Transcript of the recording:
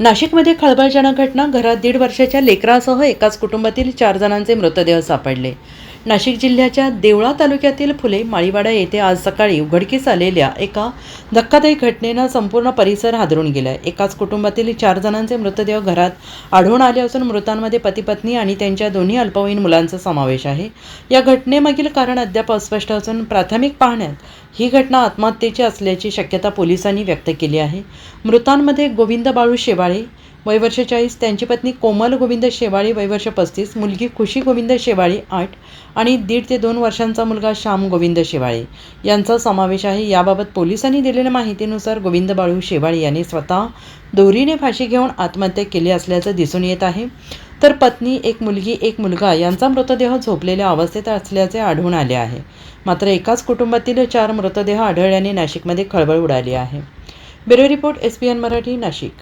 नाशिकमध्ये खळबळजनक घटना घरात दीड वर्षाच्या लेकरासह एकाच कुटुंबातील चार जणांचे मृतदेह सापडले. नाशिक जिल्ह्याच्या देवळा तालुक्यातील फुले माळीवाडा येथे आज सकाळी उघडकीस आलेल्या एका धक्कादायक घटनेनं संपूर्ण परिसर हादरून गेलाय. एकाच कुटुंबातील चार जणांचे मृतदेह घरात आढळून आले असून मृतांमध्ये पती पत्नी आणि त्यांच्या दोन्ही अल्पवयीन मुलांचा समावेश आहे. या घटनेमागील कारण अद्याप अस्पष्ट असून प्राथमिक पाहण्यात ही घटना आत्महत्येची असल्याची शक्यता पोलिसांनी व्यक्त केली आहे. मृतांमध्ये गोविंद बाळू शेवाळे वयवर्ष चाळीस त्यांची पत्नी कोमल गोविंद शेवाळी वयवर्ष पस्तीस मुलगी खुशी गोविंद शेवाळी आठ आणि दीड ते दोन वर्षांचा मुलगा श्याम गोविंद शेवाळे. यांचा समावेश आहे. याबाबत पोलिसांनी दिलेल्या माहितीनुसार गोविंद बाळू शेवाळी यांनी स्वतः दोरीने फाशी घेऊन आत्महत्या केली असल्याचं दिसून येत आहे. तर पत्नी एक मुलगी एक मुलगा यांचा मृतदेह झोपलेल्या अवस्थेत असल्याचे आढळून आले आहे. मात्र एकाच कुटुंबातील चार मृतदेह आढळल्याने नाशिकमध्ये खळबळ उडाली आहे. Bureau report S P N Marathi Nashik.